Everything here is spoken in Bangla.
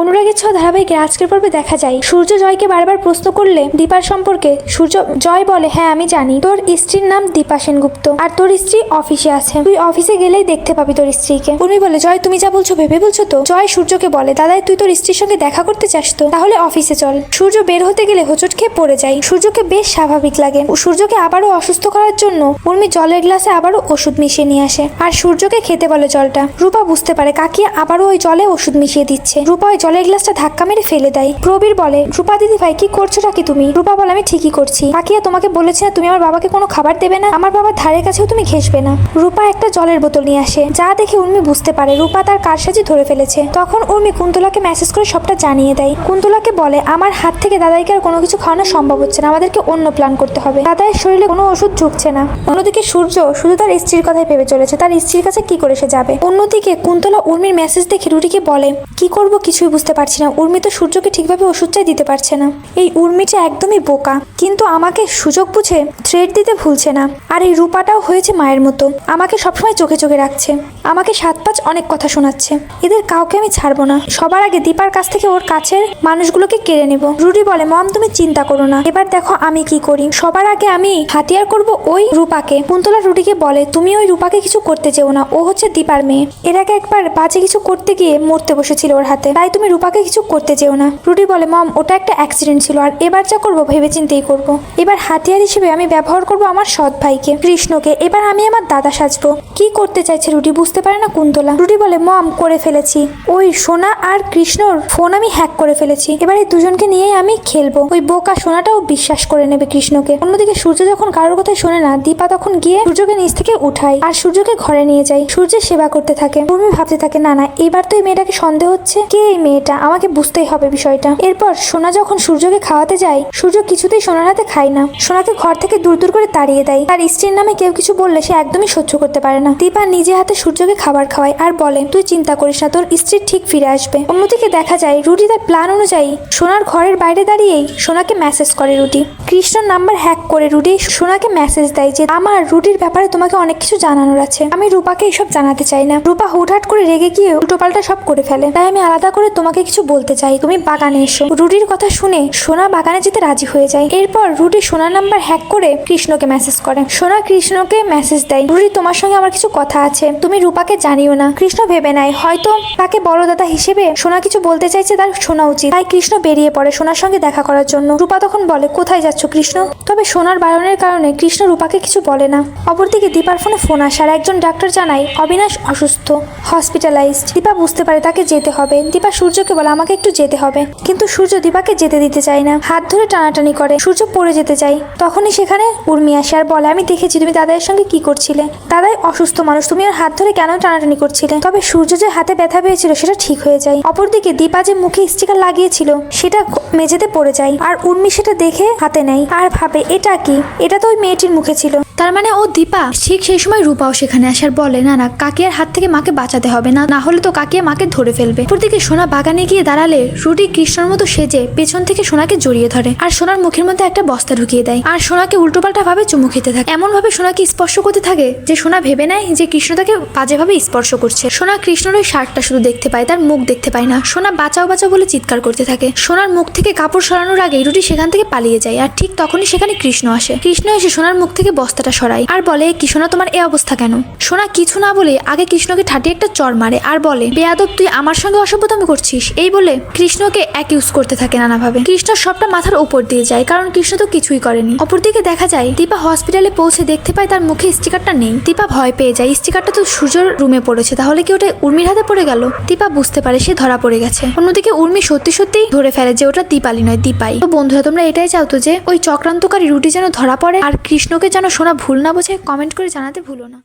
অনুরাগের ছ ধারাবাহিকের আজকের পর্বে দেখা যায়। সূর্য জয়কে বারবার প্রশ্ন করলে দীপার সম্পর্কে সূর্য জয় বলে হ্যাঁ আমি জানি। তোর স্ত্রীর নাম দীপা সেনগুপ্ত আর তোর স্ত্রী অফিসে আছে। তুই অফিসে গেলেই দেখতে পাবি তোর স্ত্রীকে। উর্মি বলে, জয়, তুমি যা বলছো ভেবে বলছো তো? জয় সূর্যকে বলে, দাদাই, তুই তোর স্ত্রীর সঙ্গে দেখা করতে চাস তো? তাহলে অফিসে চল। সূর্য বের হতে গেলে হোঁচট খেয়ে পড়ে যায়। সূর্যকে বেশ স্বাভাবিক লাগে। সূর্যকে আবারও অসুস্থ করার জন্য উর্মি জলের গ্লাসে আবারও ওষুধ মিশিয়ে নিয়ে আসে। আর সূর্যকে খেতে বলে জলটা। রূপা বুঝতে পারে, কাকিয়া আবারও ওই জলে ওষুধ মিশিয়ে দিচ্ছে। রূপা জলের গ্লাসটা ধাক্কা মেরে ফেলে দেয়। প্রবীর বলে, রূপা দিদি ভাই, কি করছ নাকি তুমি? রূপা বলে, আমি ঠিকই করছি। কাকিয়া তোমাকে বলেছে না, তুমি আমার বাবাকে কোনো খাবার দেবে না? আমার বাবার ধারের কাছেও তুমি ঘেসবে না। রূপা একটা জলের বোতল নিয়ে আসে। যা দেখে উর্মি বুঝতে পারে, রূপা তার কারসাজি ধরে ফেলেছে। তখন উর্মি কুন্তলাকে মেসেজ করে সবটা জানিয়ে দেয়। কুন্তলাকে বলে, আমার হাত থেকে দাদাইকে আর কোনো কিছু খাওয়ানো সম্ভব হচ্ছে না। আমাদেরকে অন্য প্ল্যান করতে হবে। দাদাইয়ের শরীরে কোনো ওষুধ ঢুকছে না। অন্যদিকে সূর্য শুধু তার স্ত্রীর কথাই ভেবে চলেছে। তার স্ত্রীর কাছে কি করে সে যাবে? অন্যদিকে কুন্তলা উর্মির মেসেজ দেখে রুটিকে বলে, কি করব কিছুই বুঝতে পারছি না। উর্মি তো সূর্যকে ঠিকভাবে ওষুধটাই দিতে পারছে না। এই উর্মিটা একদমই বোকা। কিন্তু আমাকে সুযোগ বুঝে থ্রেড দিতে ভুলছে না। আর এই রূপাটাও হয়েছে মায়ের মতো। আমাকে সবসময় চোখে চোখে রাখছে। আমাকে সাত পাঁচ অনেক কথা শোনাচ্ছে। এদের কাউকে আমি ছাড়বো না। সবার আগে দীপার কাছ থেকে ওর কাছের মানুষগুলোকে কেড়ে নেব। রুডি বলে, মম, তুমি চিন্তা করো না। এবার দেখো আমি কি করি। সবার আগে আমি হাতিয়ার করব ওই রূপাকে। কুন্তলা রুডিকে বলে, তুমি ওই রূপাকে কিছু করতে চেও না। ও হচ্ছে দীপার মেয়ে। এর আগে একবার বাজে কিছু করতে গিয়ে মরতে বসেছিল ওর হাতে। তাই তুমি রূপাকে কিছু করতে চেও না। রুটি বলে, মম, ওটা একটা অ্যাক্সিডেন্ট ছিল, আর এবার যা করব ভেবে চিন্তেই করব। এবার হাতিয়ার হিসেবে আমি ব্যবহার করব আমার সৎ ভাইকে, কৃষ্ণকে। এবার আমি আমার দাদা সাজবো। কি করতে চাইছে রুটি বুঝতে পারে না কুন্তলা। রুটি বলে, মম, করে ফেলেছি। ওই সোনা আর কৃষ্ণর ফোন আমি হ্যাক করে ফেলেছি। এবার এই দুজনকে নিয়েই আমি খেলব। ওই বোকা সোনাটাও বিশ্বাস করে নেবে কৃষ্ণকে। অন্যদিকে সূর্য যখন কারোর কথা শোনে না, দীপা তখন গিয়ে সূর্যকে নিচ থেকে উঠায় আর সূর্যকে ঘরে নিয়ে যায়। সূর্যের সেবা করতে থাকে। উর্মি ভাবতে থাকে, না না, এবার তো এই মেয়েটাকে সন্দেহ হচ্ছে। কে এই মেয়েটা আমাকে বুঝতেই হবে বিষয়টা। এরপর সোনা যখন সূর্যকে খাওয়াতে যায়, সূর্য কিছুতেই সোনার হাতে খায় না। সোনাকে ঘর থেকে দূর দূর করে তাড়িয়ে দেয়। তার স্ত্রীর নামে কেউ কিছু বললে সে একদমই সহ্য করতে পারে না। দীপা নিজে হাতে সূর্যকে খাবার খাওয়ায় আর বলে, তুই চিন্তা করিস না, তোর স্ত্রী ঠিক ফিরে আসবে। অন্যদিকে দেখা যায়, রুটি তার প্ল্যান অনুযায়ী সোনার ঘরের বাইরে দাঁড়িয়েই সোনাকে মেসেজ করে রুটি। কৃষ্ণর নাম্বার হ্যাক করে রুটি সোনাকে মেসেজ দেয় যে, আমার রুটির ব্যাপারে তোমাকে অনেক কিছু জানানোর আছে। আমি রূপাকে এসব জানাতে চাই না। রূপা হুটহাট করে রেগে গিয়ে উল্টোপাল্টা সব করে ফেলে। তাই আমি আলাদা করে তোমাকে কিছু বলতে চাই। তুমি বাগানে এসো। রুটির কথা শুনে সোনা বাগানে যেতে রাজি হয়ে যায়। এরপর রুটি সোনার নাম্বার হ্যাক করে কৃষ্ণকে মেসেজ করে। সোনা কৃষ্ণকে মেসেজ দেয়, রুডি, তোমার সঙ্গে আমার কিছু কথা আছে। তুমি রূপাকে জানিও না। কৃষ্ণ ভেবে নেয়, হয়তো তাকে বড় দাদা হিসেবে সোনা কিছু বলতে চাইছে তার শোনা উচিত। তাই কৃষ্ণ বেরিয়ে পড়ে সোনার সঙ্গে দেখা করার জন্য। রূপা তখন বলে, কোথায় যাচ্ছ কৃষ্ণ? তবে সোনার বারণের কারণে কৃষ্ণ রূপাকে কিছু বলে না। অপরদিকে দীপার ফোনে ফোন আসার একজন ডাক্তার জানায়, অবিনাশ অসুস্থ হসপিটালাইজড দীপা বুঝতে পারে তাকে যেতে হবে। দীপা সূর্যকে বলে, আমাকে একটু যেতে হবে। কিন্তু সূর্য দীপাকে যেতে দিতে চায় না। হাত ধরে টানাটানি করে, সূর্য পড়ে যেতে চাই তখনই সেখানে উর্মি আসে আর বলে, আমি দেখেছি তুমি দাদাইয়ের সঙ্গে কি করছিলে। দাদাই অসুস্থ মানুষ, তুমি আর হাত ধরে কেন টানাটানি করছিলে? তবে সূর্য যে হাতে ব্যথা পেয়েছিল, সেটা ঠিক হয়ে যায়। অপরদিকে দীপা যে মুখে স্টিকার লাগিয়েছিল, সেটা মেঝেতে পড়ে যায়। আর উর্মি সেটা দেখে হাতে নেয়। আর ভাবে, এটা কি? এটা তো ওই মেয়েটির মুখে ছিল। তার মানে ও দীপা, ঠিক সেই সময় রূপাও সেখানে আসার বলে, না না, কাকিয়ার হাত থেকে মাকে বাঁচাতে হবে। না না হলে তো কাকিয়া মাকে ধরে ফেলবে। অপরদিকে সোনা বাগানে গিয়ে দাঁড়ালে রুটি কৃষ্ণর মতো সেজে পেছন থেকে সোনাকে জড়িয়ে ধরে। আর সোনার মুখের মধ্যে একটা বস্তা ঢুকিয়ে দেয়। আর সোনাকে উল্টোপাল্টা ভাবে চুমু খেতে থাকে। এমন ভাবে সোনাকে স্পর্শ করতে থাকে যে সোনা ভেবে নেয় যে কৃষ্ণ তাকে বাজেভাবে স্পর্শ করছে। সোনা কৃষ্ণর ওই শার্টটা শুধু দেখতে পায়, তার মুখ দেখতে পায় না। সোনা বাঁচাও বাঁচাও বলে চিৎকার করতে থাকে। সোনার মুখ থেকে কাপড় সরানোর আগে রুটি সেখান থেকে পালিয়ে যায়। আর ঠিক তখনই সেখানে কৃষ্ণ আসে। কৃষ্ণ এসে সোনার মুখ থেকে বস্তাটা সরায়। আর বলে কি সোনা তোমার এ অবস্থা কেন? সোনা কিছু না বলে আগে কৃষ্ণকে ঠাটিয়ে একটা চর মারে। আর বলে, বেয়াদব, তুই আমার সঙ্গে অসভ্যতামি করছিস এই বলে কৃষ্ণকে অ্যাকিউজ করতে থাকে নানাভাবে। কৃষ্ণ সবটা মাথার উপর দিয়ে যায়, কারণ কৃষ্ণ তো কিছুই করেনি। অপরদিকে দেখা যায়, দীপা হসপিটালে পৌঁছে দেখতে পায় তার মুখে স্টিকারটা নেই। দীপা ভয় পেয়ে যায় স্টিকারটা তো সূর্যর রুমে পড়েছে, তাহলে কি ওটা উর্মির হাতে পড়ে গেল? দীপা বুঝতে পারে সে ধরা পড়ে গেছে। অন্যদিকে উর্মি সত্যি সত্যিই ধরে ফেলে যে ওটা দীপালি নয়, দীপাই। তো বন্ধুরা, তোমরা এটাই চাও তো যে ওই চক্রান্তকারী রুটি যেন ধরা পড়ে, আর কৃষ্ণকে যেন শোনা ভুল না বোঝে কমেন্ট করে জানাতে ভুলো না।